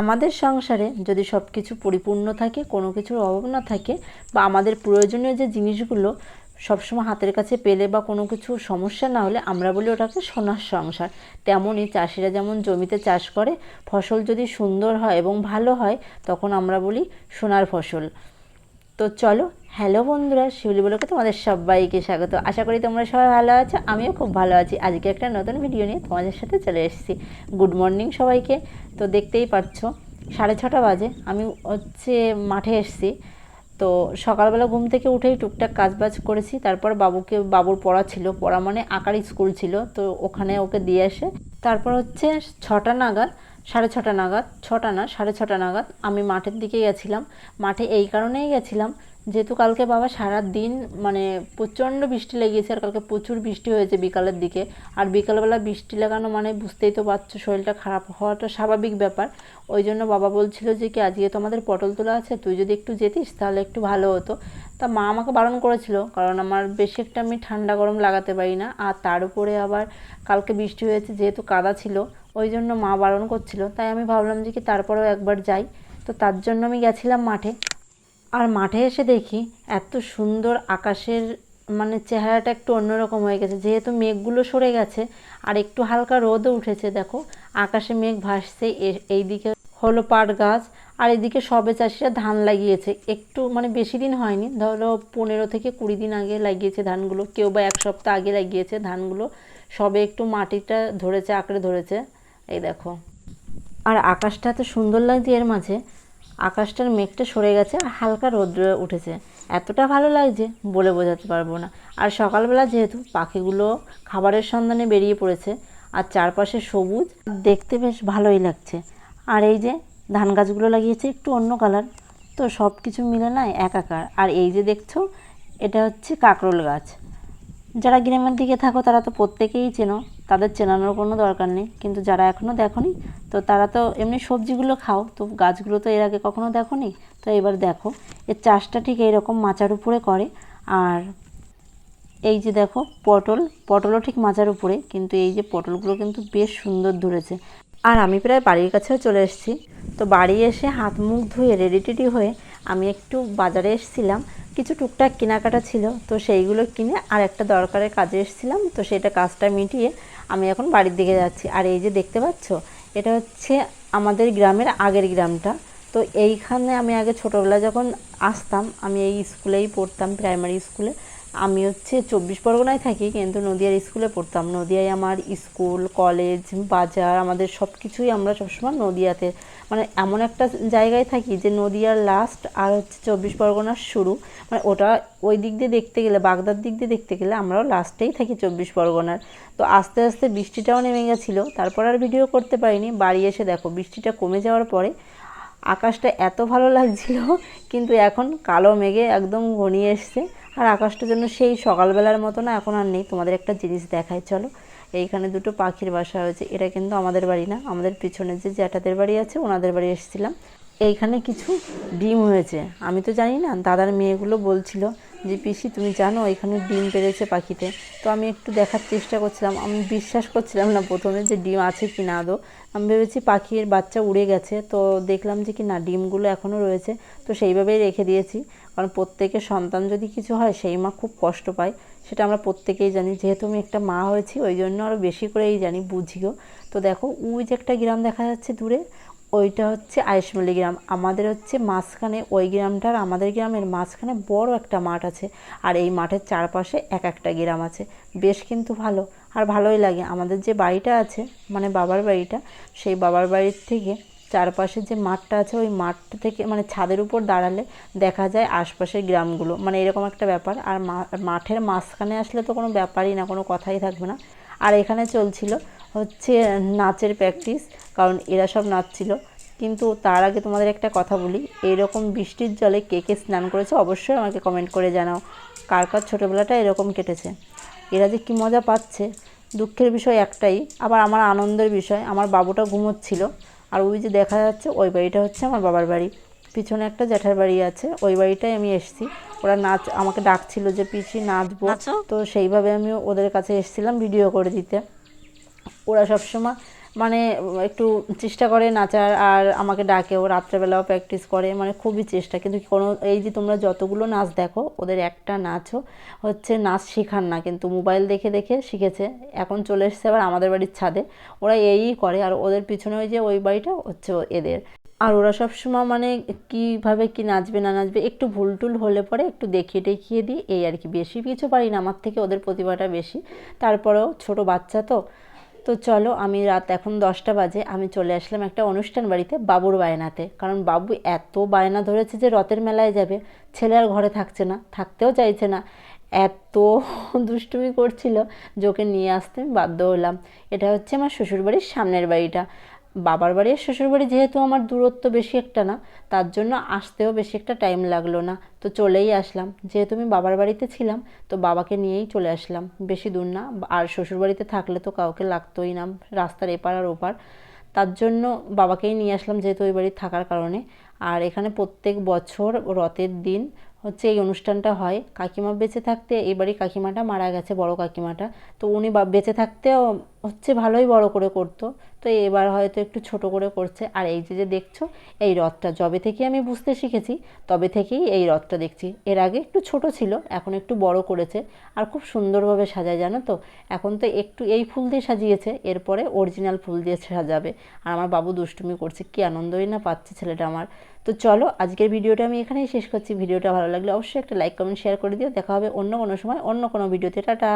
আমাদের সংসারে যদি সব কিছু পরিপূর্ণ থাকে, কোনো কিছুর অভাব না থাকে বা আমাদের প্রয়োজনীয় যে জিনিসগুলো সবসময় হাতের কাছে পেলে বা কোনো কিছু সমস্যা না হলে আমরা বলি ওটাকে সোনার সংসার। তেমনই চাষিরা যেমন জমিতে চাষ করে, ফসল যদি সুন্দর হয় এবং ভালো হয়, তখন আমরা বলি সোনার ফসল। তো চলো হ্যালো বন্ধুরা, শিউলি বলোকে তোমাদের সবাইকে স্বাগত। আশা করি তোমরা সবাই ভালো আছো, আমিও খুব ভালো আছি। আজকে একটা নতুন ভিডিও নিয়ে তোমাদের সাথে চলে এসেছি। গুড মর্নিং সবাইকে। তো দেখতেই পাচ্ছ, সাড়ে ছটা বাজে, আমি হচ্ছে মাঠে এসেছি। তো সকালবেলা ঘুম থেকে উঠেই টুকটাক কাজবাজ করেছি, তারপর বাবুকে, বাবুর পড়া ছিল, পড়া মানে আঁকার স্কুল ছিল, তো ওখানে ওকে দিয়ে এসে, তারপর হচ্ছে ছটা নাগাদ সাড়ে ছটা নাগাদ, ছটা না, সাড়ে ছটা নাগাদ আমি মাঠের দিকে গেছিলাম। মাঠে এই কারণেই গেছিলাম, যেহেতু কালকে বাবা সারা দিন মানে প্রচণ্ড বৃষ্টি লেগেছে আর কালকে প্রচুর বৃষ্টি হয়েছে বিকালের দিকে। আর বিকালবেলা বৃষ্টি লাগানো মানে বুঝতেই তো পারছ, শরীরটা খারাপ হওয়াটা স্বাভাবিক ব্যাপার। ওই জন্য বাবা বলছিল যে, কি আজকে তো আমাদের পটল তোলা আছে? তুই যদি একটু যেতিস তাহলে একটু ভালো হতো। তা মা আমাকে বারণ করেছিল, কারণ আমার বেশি একটা আমি ঠান্ডা গরম লাগাতে পারি না। আর তার উপরে আবার কালকে বৃষ্টি হয়েছে, যেহেতু কাদা ছিল ওই জন্য মা বারণ করছিল। তাই আমি ভাবলাম যে কি তারপরেও একবার যাই। তো তার জন্য আমি গেছিলাম মাঠে। আর মাঠে এসে দেখি এত সুন্দর আকাশের মানে চেহারাটা একটু অন্যরকম হয়ে গেছে। যেহেতু মেঘগুলো সরে গেছে আর একটু হালকা রোদও উঠেছে, দেখো। আকাশে মেঘ ভাসছে এইদিকে হলো পাট গাছ আর এদিকে সবে চাষিরা ধান লাগিয়েছে। একটু মানে বেশি দিন হয়নি, ধরো পনেরো থেকে কুড়ি দিন আগে লাগিয়েছে ধানগুলো। কেউ বা এক সপ্তাহ আগে লাগিয়েছে ধানগুলো। সবে একটু মাটিটা ধরেছে, আঁকড়ে ধরেছে। এই দেখো। আর আকাশটা এত সুন্দর লাগছে এর মাঝে। আকাশটার মেঘটা সরে গেছে আর হালকা রৌদ্র উঠেছে। এতটা ভালো লাগছে বলে বোঝাতে পারব না। আর সকালবেলা যেহেতু পাখিগুলো খাবারের সন্ধানে বেরিয়ে পড়েছে আর চারপাশে সবুজ, দেখতে বেশ ভালোই লাগছে। আর এই যে ধান গাছগুলো লাগিয়েছে একটু অন্য কালার তো সব কিছু মিলে না একাকার। আর এই যে দেখছ, এটা হচ্ছে কাকরোল গাছ। যারা গ্রামের দিকে থাকো তারা তো প্রত্যেকেই চেনো। তাদের চেনানোর কোনো দরকার নেই। কিন্তু যারা এখনও দেখোনি, তো তারা তো এমনি সবজিগুলো খাও, তো গাছগুলো তো এর আগে কখনো দেখোনি? তো এবার দেখো, এর চাষটা ঠিক এইরকম মাচার উপরে করে। আর এই যে দেখো, পটল, পটলও ঠিক মাচার উপরে, কিন্তু এই যে পটলগুলো কিন্তু বেশ সুন্দর ধরেছে। আর আমি প্রায় বাড়ির কাছেও চলে এসেছি। তো বাড়ি এসে হাত মুখ ধুয়ে রেডি টেডি হয়ে আমি একটু বাজারে এসেছিলাম। কিছু টুকটাক কেনাকাটা ছিল, তো সেইগুলো কিনে আর একটা দরকারের কাজে এসেছিলাম, তো সেটা কাজটা মিটিয়ে আমি এখন বাড়ির দিকে যাচ্ছি। আর এই যে দেখতে পাচ্ছ, এটা হচ্ছে আমাদের গ্রামের আগের গ্রামটা। তো এইখানে আমি আগে ছোটোবেলা যখন আসতাম, আমি এই স্কুলেই পড়তাম প্রাইমারি স্কুলে। আমি হচ্ছে চব্বিশ পরগনায় থাকি, কিন্তু নদিয়ার স্কুলে পড়তাম। নদিয়ায় আমার স্কুল, কলেজ, বাজার, আমাদের সব কিছুই আমরা সবসময় নদিয়াতে। মানে এমন একটা জায়গায় থাকি যে নদিয়ার লাস্ট আর হচ্ছে চব্বিশ পরগনার শুরু। মানে ওটা ওই দিক দিয়ে দেখতে গেলে, বাগদার দিক দিয়ে দেখতে গেলে আমরাও লাস্টেই থাকি চব্বিশ পরগনার। তো আস্তে আস্তে বৃষ্টিটাও নেমে গেছিল। তারপর আর ভিডিও করতে পারিনি। বাড়ি এসে দেখো, বৃষ্টিটা কমে যাওয়ার পরে আকাশটা এত ভালো লাগছিল, কিন্তু এখন কালো মেঘে একদম ঘনিয়ে এসছে। আর আকাশটা যেন সেই সকালবেলার মতো না, এখন আর নেই। তোমাদের একটা জিনিস দেখায় চলো। এইখানে দুটো পাখির বাসা হয়েছে এটা কিন্তু আমাদের বাড়ি না। আমাদের পিছনে যে জ্যাঠাদের বাড়ি আছে, ওনাদের বাড়ি এসেছিলাম। এইখানে কিছু ডিম হয়েছে। আমি তো জানি না, দাদার মেয়েগুলো বলছিল যে, পিসি, তুমি জানো এখানে ডিম পেড়েছে পাখিতে? তো আমি একটু দেখার চেষ্টা করছিলাম। আমি বিশ্বাস করছিলাম না প্রথমে যে ডিম আছে কি না, আদৌ। আমি ভেবেছি পাখির বাচ্চা উড়ে গেছে, তো দেখলাম যে কি না, ডিমগুলো এখনও রয়েছে। তো সেইভাবেই রেখে দিয়েছি। কারণ প্রত্যেকের সন্তান যদি কিছু হয়, সেই মা খুব কষ্ট পায়। সেটা আমরা প্রত্যেকেই জানি। যেহেতু আমি একটা মা হয়েছি, ওই জন্য আরও বেশি করেই জানি, বুঝিও। তো দেখো, ওই যে একটা গ্রাম দেখা যাচ্ছে দূরে ওইটা হচ্ছে আয়ুষ্মালি গ্রাম। আমাদের হচ্ছে মাঝখানে ওই গ্রামটার আমাদের গ্রামের মাঝখানে বড় একটা মাঠ আছে আর এই মাঠের চারপাশে এক একটা গ্রাম আছে। বেশ কিন্তু ভালো আর ভালোই লাগে। আমাদের যে বাড়িটা আছে মানে বাবার বাড়িটা, সেই বাবার বাড়ির থেকে চারপাশে যে মাঠটা আছে, ওই মাঠটা থেকে মানে ছাদের উপর দাঁড়ালে দেখা যায় আশপাশের গ্রামগুলো। মানে এরকম একটা ব্যাপার। আর মাঠের মাঝখানে আসলে তো কোনো ব্যাপারই না, কোনো কথাই থাকবে না। আর এখানে চলছিল হচ্ছে নাচের প্র্যাকটিস কারণ এরা সব নাচছিল। কিন্তু তার আগে তোমাদের একটা কথা বলি এইরকম বৃষ্টির জলে কে কে স্নান করেছে অবশ্যই আমাকে কমেন্ট করে জানাও। কার কার ছোটোবেলাটা এরকম কেটেছে? এরা যে কী মজা পাচ্ছে? দুঃখের বিষয় একটাই, আবার আমার আনন্দের বিষয়, আমার বাবুটা ঘুমোচ্ছিল। আর ওই যে দেখা যাচ্ছে, ওই বাড়িটা হচ্ছে আমার বাবার বাড়ি। পিছনে একটা জ্যাঠার বাড়ি আছে, ওই বাড়িটাই আমি এসেছি। ওরা নাচ আমাকে ডাকছিল যে পিসি নাচবো। তো সেইভাবে আমি ওদের কাছে এসেছিলাম ভিডিও করে দিতে। ওরা সবসময় মানে একটু চেষ্টা করে নাচার আর আমাকে ডাকে। ও রাত্রেবেলাও প্র্যাকটিস করে মানে খুবই চেষ্টা। কিন্তু কোনো এই যে তোমরা যতগুলো নাচ দেখো ওদের একটা নাচও হচ্ছে নাচ শেখার না। কিন্তু মোবাইল দেখে দেখে শিখেছে। এখন চলে এসছে আবার আমাদের বাড়ির ছাদে। ওরা এই করে আর ওদের পিছনে ওই যে ওই বাড়িটা হচ্ছে এদের। আর ওরা সব সময় মানে কীভাবে কি নাচবে, না নাচবে, একটু ভুল টুল হলে পরে একটু দেখিয়ে টেখিয়ে দিই, এই আর কি। বেশি কিছু পারি না, আমার থেকে ওদের প্রতিভাটা বেশি। তারপরেও ছোট বাচ্চা তো তো চলো আমি রাত এখন দশটা বাজে, আমি চলে আসলাম একটা অনুষ্ঠান বাড়িতে বাবুর বায়নাতে। কারণ বাবু এত বায়না ধরেছে যে রথের মেলায় যাবে, ছেলে আর ঘরে থাকছে না, থাকতেও চাইছে না। এত দুষ্টুমি করছিল যে ওকে নিয়ে আসতে বাধ্য হলাম। এটা হচ্ছে আমার শ্বশুরবাড়ির সামনের বাড়িটা। বাবার বাড়ি আর শ্বশুরবাড়ি যেহেতু আমার দূরত্ব বেশি একটা না, তার জন্য আসতেও বেশি একটা টাইম লাগল না। তো চলেই আসলাম। যেহেতু আমি বাবার বাড়িতে ছিলাম, তো বাবাকে নিয়েই চলে আসলাম। বেশি দূর না, আর শ্বশুরবাড়িতে থাকলে তো কাউকে লাগতোই না, রাস্তার এপার আর ওপার। তার জন্য বাবাকেই নিয়ে আসলাম যেহেতু ওই বাড়ি থাকার কারণে। আর এখানে প্রত্যেক বছর রথের দিন হচ্ছে এই অনুষ্ঠানটা হয়। কাকিমা বেঁচে থাকতে এবারই কাকিমাটা মারা গেছে, বড় কাকিমাটা। তো উনি বেঁচে থাকতেও হচ্ছে ভালোই বড় করে করতো। তো এবার হয়তো একটু ছোট করে করছে। আর এই যে যে দেখছ, এই রথটা যবে থেকে আমি বুঝতে শিখেছি, তবে থেকেই এই রথটা দেখছি। এর আগে একটু ছোট ছিল, এখন একটু বড় করেছে। আর খুব সুন্দরভাবে সাজায়, জানো তো? এখন তো একটু এই ফুল দিয়ে সাজিয়েছে, এরপরে অরিজিনাল ফুল দিয়ে সাজাবে। আর আমার বাবু দুষ্টুমি করছে, কী আনন্দই না পাচ্ছে ছেলেটা আমার। তো চলো, আজকের ভিডিওটা আমি এখানেই শেষ করছি। ভিডিওটা ভালো লাগলে অবশ্যই একটা লাইক কমেন্ট শেয়ার করে দিও। দেখা হবে অন্য কোনো সময়, অন্য কোনো ভিডিওতে। টাটা!